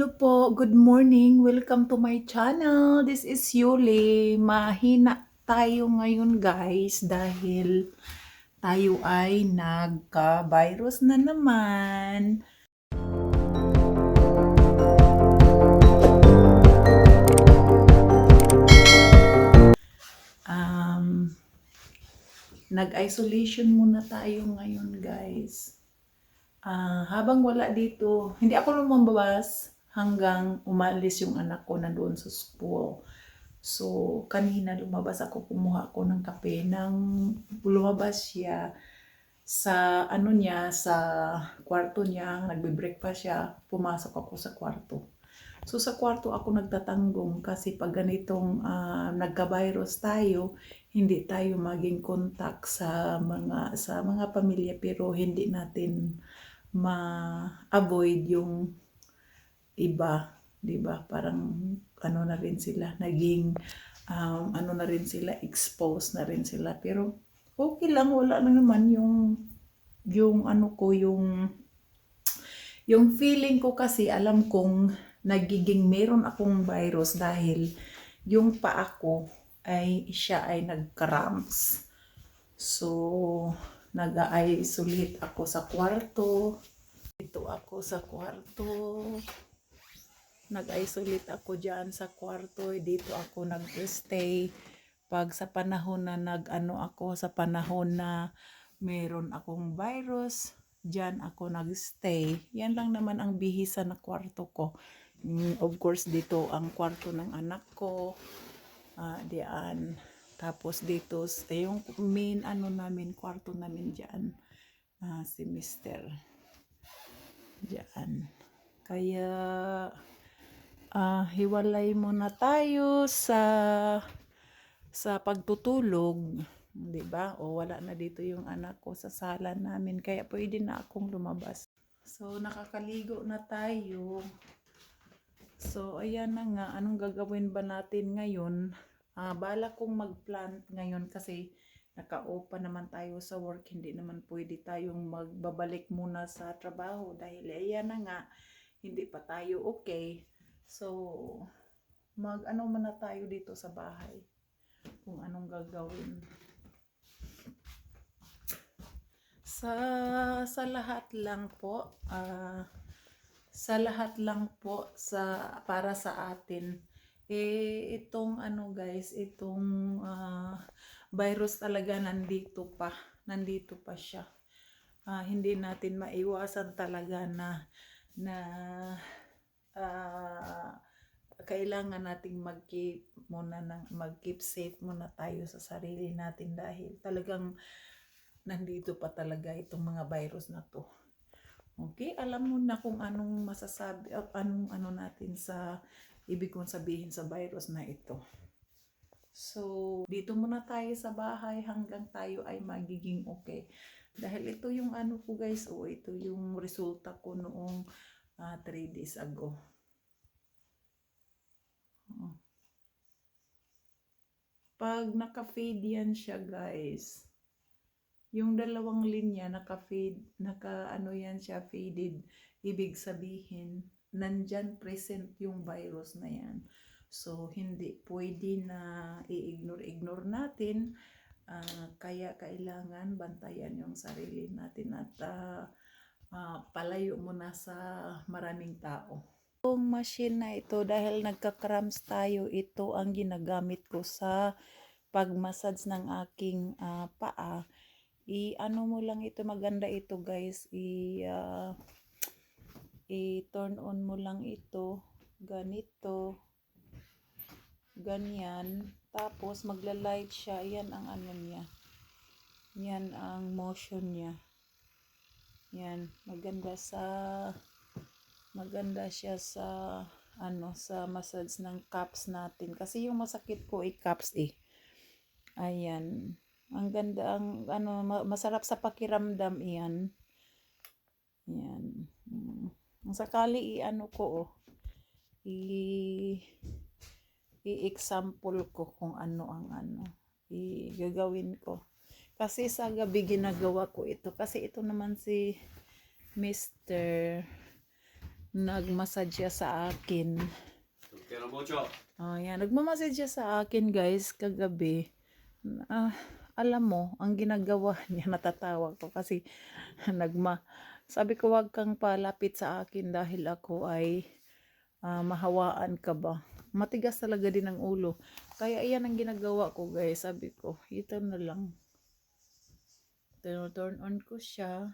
Hello po, good morning. Welcome to my channel. This is Yuli. Mahina tayo ngayon guys dahil tayo ay nagka-virus na naman. Um, nag-isolation muna tayo ngayon guys. Ah, habang wala dito, hindi ako lumabas hanggang umalis yung anak ko na doon sa school. So, kanina lumabas ako, kumuha ako ng kape. Nang lumabas siya sa ano niya, sa kwarto niya, nagbe-breakfast siya, pumasok ako sa kwarto. So, sa kwarto ako nagtatanggong kasi pag ganitong ah, nagka-virus tayo, hindi tayo maging contact sa mga sa mga pamilya pero hindi natin ma-avoid yung iba, 'di ba? Parang ano na rin sila, naging um, ano na rin sila, exposed na rin sila. Pero okay lang, wala na naman yung yung ano ko, yung yung feeling ko kasi alam kong nagiging meron akong virus dahil yung paa ko ay siya ay nag-cramps. So, nag-isolate ako sa kwarto. Ito ako sa kwarto. Nag-isolate ako dyan sa kwarto. Dito ako nag-stay. Pag sa panahon na nag-ano ako, sa panahon na meron akong virus, dyan ako nag-stay. Yan lang naman ang bihisa na kwarto ko. Mm, of course, dito ang kwarto ng anak ko. Ah, diyan. Tapos dito, eh, yung main ano namin, kwarto namin dyan. Ah, si Mister. Diyan. Kaya, ah, hiwalay muna tayo sa sa pagtutulog, 'di ba? O wala na dito yung anak ko sa sala namin, kaya pwede na akong lumabas. So, nakakaligo na tayo. So, ayan na nga, anong gagawin ba natin ngayon? Ah, bala kong mag-plant ngayon kasi naka-off pa naman tayo sa work, hindi naman pwede tayong magbabalik muna sa trabaho dahil ayan na nga, hindi pa tayo okay. So, mag-ano muna tayo dito sa bahay kung anong gagawin. Sa sa lahat lang po, ah sa lahat lang po sa para sa atin eh itong ano guys, itong ah, virus talaga nandito pa, nandito pa siya. Ah, hindi natin maiwasan talaga na na ah, kailangan nating mag-keep muna ng mag-keep safe muna tayo sa sarili natin dahil talagang nandito pa talaga itong mga virus na to. Okay, alam mo na kung anong masasabi, uh, anong ano natin sa ibig kong sabihin sa virus na ito. So, dito muna tayo sa bahay hanggang tayo ay magiging okay. Dahil ito yung ano ko guys, o ito yung resulta ko noong 3 days ago. Oo. Pag naka-fade yan siya guys, yung dalawang linya naka-fade, naka ano yan siya faded, ibig sabihin, nandyan present yung virus na yan. So, hindi pwede na i-ignore-ignore natin. Ah, kaya kailangan bantayan yung sarili natin at ah, ah, palayo muna sa maraming tao. Itong machine na ito, dahil nagka-cramps tayo, ito ang ginagamit ko sa pag-massage ng aking ah, paa. I-ano mo lang ito, maganda ito guys. I, ah, i-turn on mo lang ito. Ganito. Ganyan. Tapos magla-light siya. Yan ang ano niya. Yan ang motion niya. Yan. Maganda sa maganda siya sa ano sa massage ng cups natin. Kasi yung masakit ko ay cups eh. Ayan. Ang ganda ang ano ma- masarap sa pakiramdam yan mm. Ang sakali i ano ko oh. I i-example ko kung ano ang ano i gagawin ko kasi sa gabi ginagawa ko ito kasi ito naman si Mr nagmassage siya sa akin. Oh, yan. Nagmamassage siya sa akin, guys, kagabi. Ah, alam mo, ang ginagawa niya, natatawa ko kasi nagma... Sabi ko, wag kang palapit sa akin dahil ako ay ah, mahawaan ka ba. Matigas talaga din ang ulo. Kaya iyan ang ginagawa ko, guys. Sabi ko, ito na lang. Turn on ko siya.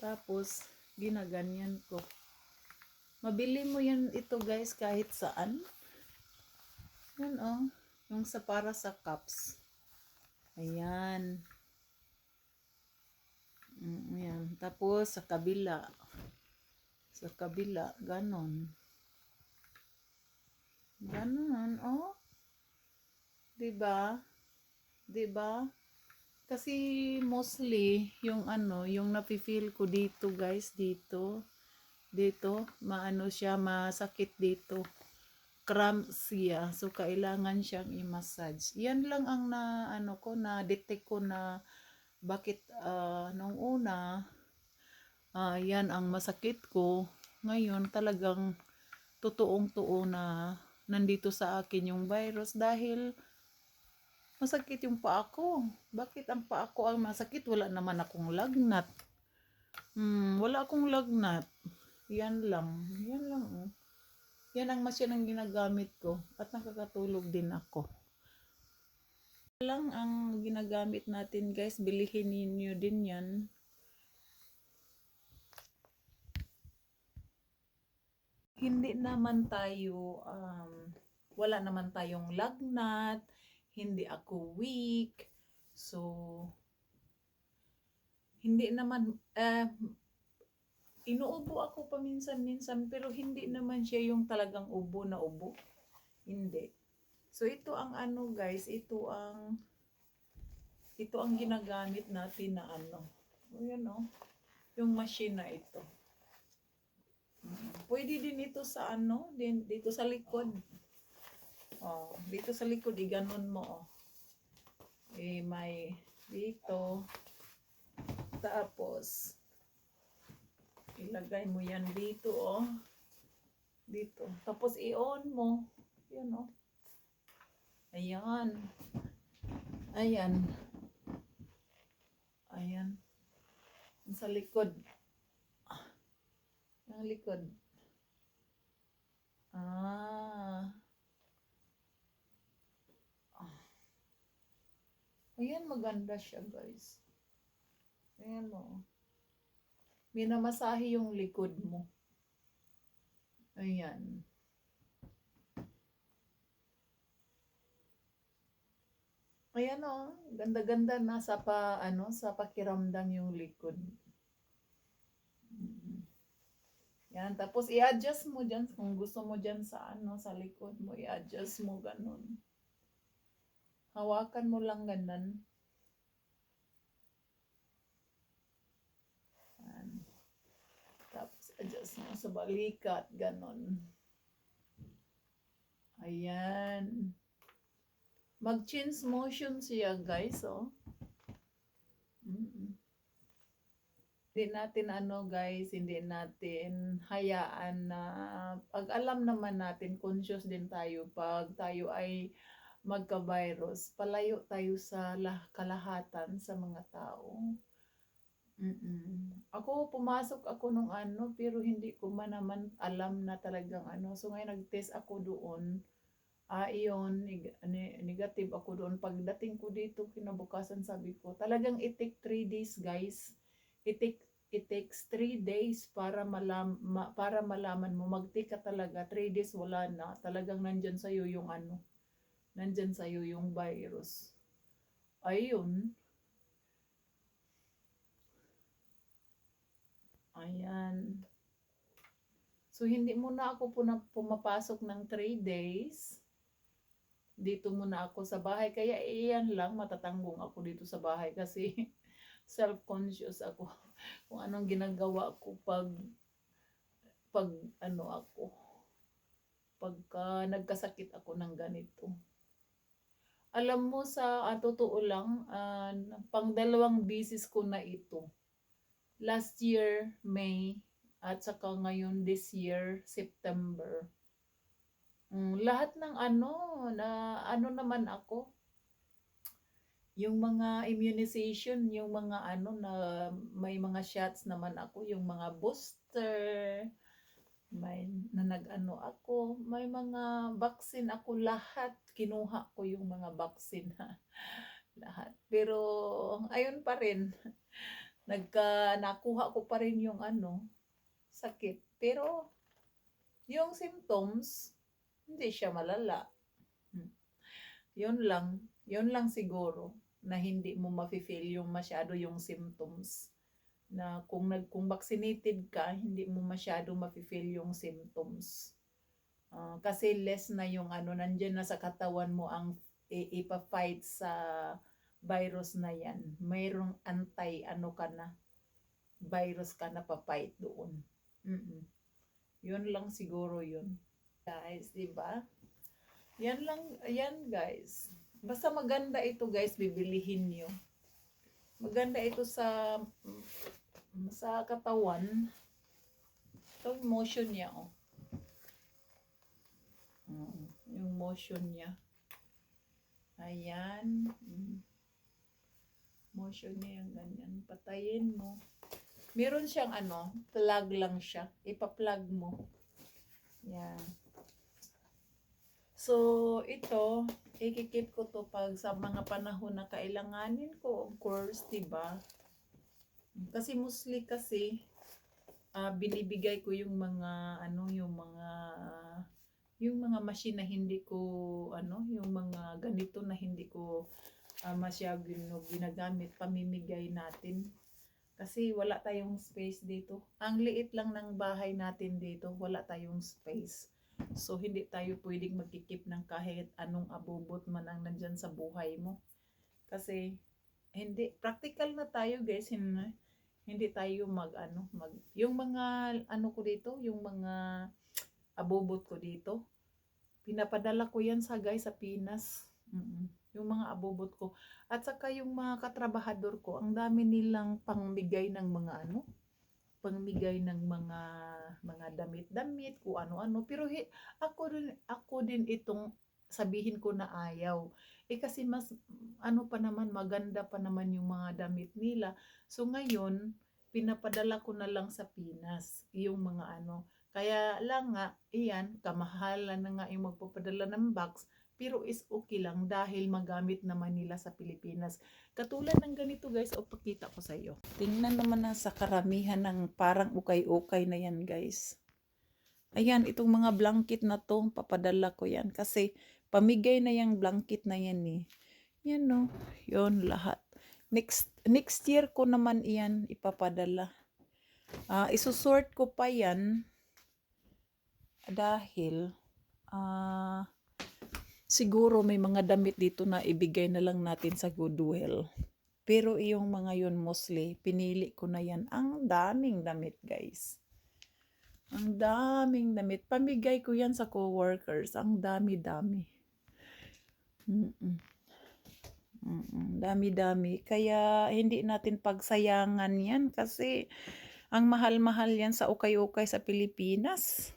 Tapos, ginaganyan ko. Mabili mo yan ito guys kahit saan. Yan oh. Yung sa para sa cups. Ayan. Mm, Ayan. Tapos sa kabila. Sa kabila. Ganon. Ganon. Oh. Diba? Diba? Kasi mostly yung ano, yung nafe-feel ko dito guys, dito dito, maano siya, masakit dito. Cramps siya. So, kailangan siyang i-massage. Yan lang ang na, ano ko, na detect ko na bakit ah, nung una, ah, yan ang masakit ko. Ngayon, talagang totoong-totoo na nandito sa akin yung virus dahil masakit yung paa ko. Bakit ang paa ko ang masakit? Wala naman akong lagnat. Hmm, wala akong lagnat. Yan lang. Yan lang. Oh. Yan ang masyan ang ginagamit ko. At nakakatulog din ako. Lang ang ginagamit natin guys. Bilihin ninyo din yan. Hindi naman tayo, um, wala naman tayong lagnat. Hindi ako weak. So, hindi naman, eh, inuubo ako paminsan-minsan pero hindi naman siya yung talagang ubo na ubo. Hindi. So ito ang ano guys, ito ang ito ang ginagamit natin na ano. O yan o. Yung machine na ito. Mm. Pwede din ito sa ano, din dito sa likod. Oh, dito sa likod iganon mo oh. Eh may dito. Tapos ilagay mo yan dito oh. Dito. Tapos i-on mo. Yan oh. Ayan. Ayan. Ayan. Sa likod. Yung likod. Ah. Ayan maganda siya guys ayan mo minamasahe yung likod mo. Ayan. Ayan o, ganda-ganda na sa pa, ano, sa pakiramdam yung likod. Mm. Yan, tapos i-adjust mo dyan, kung gusto mo dyan sa ano, sa likod mo, i-adjust mo ganun. Hawakan mo lang ganun. Yan. Tapos adjust mo sa balikat, ganon. Ayan. Mag-change motion siya, guys, oh. Mm-mm. Natin ano, guys, hindi natin hayaan na pag alam naman natin, conscious din tayo pag tayo ay magka-virus, palayo tayo sa lah- kalahatan sa mga tao. Mm-mm. Ako, pumasok ako nung ano, pero hindi ko man naman alam na talagang ano. So ngayon nag-test ako doon. Ah, iyon, neg- ne- negative ako doon. Pagdating ko dito, kinabukasan sabi ko, talagang it take 3 days, guys. It it takes 3 days para malam ma- para malaman mo magtik ka talaga 3 days wala na talagang nandyan sa yung ano nandyan sa yung virus ayun Ayan. So, hindi muna ako puna, pumapasok ng 3 days. Dito muna ako sa bahay. Kaya iyan lang, matatanggong ako dito sa bahay kasi self-conscious ako kung anong ginagawa ko pag pag ano ako pagka nagkasakit ako ng ganito. Alam mo sa ah, totoo lang, ah, pang dalawang bisis ko na ito last year, May, At saka ngayon this year, September. Mm, lahat ng ano, na ano naman ako, yung mga immunization, yung mga ano na may mga shots naman ako, yung mga booster, may na nag-ano ako, may mga vaccine ako lahat, kinuha ko yung mga vaccine ha. lahat. Pero ayun pa rin, nagka nakuha ko pa rin yung ano, sakit. Pero yung symptoms, hindi siya malala. Hmm. Yun lang, yun lang siguro na hindi mo mafe-feel yung masyado yung symptoms na kung nag kung vaccinated ka hindi mo masyado mafe-feel yung symptoms. Ah, kasi less na yung ano nandiyan na sa katawan mo ang ipa-fight sa virus na yan. Mayroong anti ano ka na virus ka na pa-fight doon. Mm-mm. yun lang siguro yun. Guys di ba? Yan lang yan guys. Basta maganda ito guys, bibilihin nyo. Maganda ito sa sa katawan. Ito yung motion niya, oh. Mm, yung motion niya. Ayan. Mm. Motion niya yung ganyan. Patayin mo. Meron siyang ano, plug lang siya. Ipa-plug mo. Yan. So, ito, ikikip ko to pag sa mga panahon na kailanganin ko, of course, ba? Kasi mostly kasi ah, binibigay ko yung mga ano, yung mga yung mga machine na hindi ko ano, yung mga ganito na hindi ko uh, masyadong ginagamit, pamimigay natin. Kasi wala tayong space dito. Ang liit lang ng bahay natin dito, wala tayong space. So, hindi tayo pwedeng magkikip ng kahit anong abubot man ang nandyan sa buhay mo. Kasi, hindi, practical na tayo guys. Hindi, hindi tayo mag, ano, mag, yung mga, ano ko dito, yung mga abubot ko dito, pinapadala ko yan sa guys sa Pinas. Mm-mm. Yung mga abubot ko. At saka yung mga katrabahador ko, ang dami nilang pangbigay ng mga ano, pangmigay ng mga mga damit-damit, kung ano-ano. Pero hi, ako rin ako din itong sabihin ko na ayaw. Eh kasi mas ano pa naman maganda pa naman yung mga damit nila. So ngayon, pinapadala ko na lang sa Pinas yung mga ano. Kaya lang nga, iyan, kamahalan na nga yung magpapadala ng box pero is okay lang dahil magamit naman nila sa Pilipinas. Katulad ng ganito guys, o pakita ko sa iyo. Tingnan naman na sa karamihan ng parang ukay-ukay na yan guys. Ayan, itong mga blanket na to, papadala ko yan. Kasi pamigay na yung blanket na yan eh. Yan no, yon lahat. Next, next year ko naman iyan ipapadala. Ah, isusort ko pa yan dahil ah siguro may mga damit dito na ibigay na lang natin sa Goodwill. Pero yung mga yun mostly, pinili ko na yan. Ang daming damit, guys. Ang daming damit. Pamigay ko yan sa co-workers. Ang dami-dami. Dami-dami. Kaya hindi natin pagsayangan yan kasi ang mahal-mahal yan sa ukay-ukay sa Pilipinas.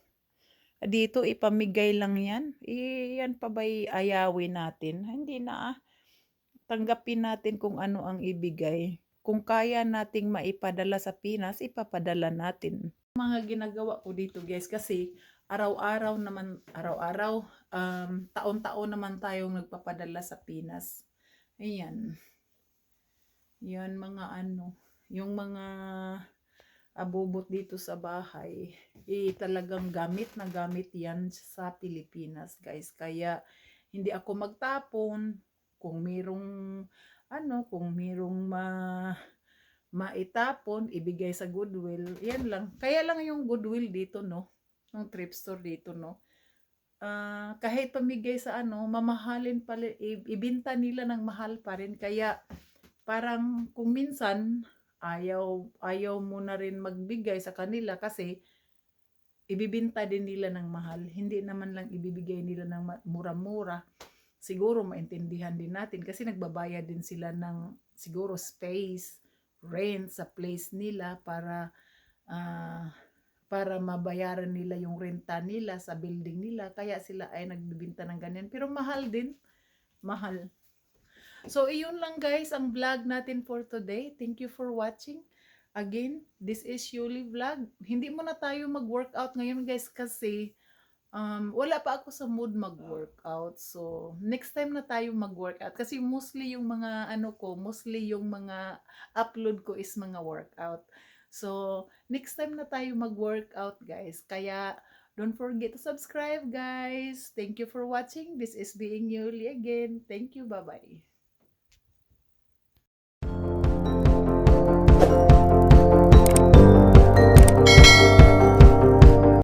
Dito ipamigay lang yan. Iyan pa ba'y ayawin natin? Hindi na ah. Tanggapin natin kung ano ang ibigay. Kung kaya nating maipadala sa Pinas, ipapadala natin. Mga ginagawa ko dito guys kasi araw-araw naman, araw-araw, um, taon-taon naman tayong nagpapadala sa Pinas. Ayan. Yan mga ano, yung mga abubot dito sa bahay, eh talagang gamit na gamit yan sa Pilipinas, guys. Kaya hindi ako magtapon kung merong ano, kung merong ma maitapon, ibigay sa Goodwill. Yan lang. Kaya lang yung Goodwill dito, no? Yung thrift store dito, no? Ah, kahit pamigay sa ano, mamahalin pala, ibinta nila ng mahal pa rin. Kaya parang kung minsan ayaw ayaw mo na rin magbigay sa kanila kasi ibibinta din nila ng mahal. Hindi naman lang ibibigay nila ng mura-mura. Siguro maintindihan din natin kasi nagbabayad din sila ng siguro space, rent sa place nila para ah, para mabayaran nila yung renta nila sa building nila. Kaya sila ay nagbibinta ng ganyan. Pero mahal din. Mahal. So, iyon lang guys ang vlog natin for today. Thank you for watching. Again, this is Yuli Vlog. Hindi mo na tayo mag-workout ngayon guys kasi um, wala pa ako sa mood mag-workout. So, next time na tayo mag-workout. Kasi mostly yung mga ano ko, mostly yung mga upload ko is mga workout. So, next time na tayo mag-workout guys. Kaya, don't forget to subscribe guys. Thank you for watching. This is being Yuli again. Thank you. Bye-bye.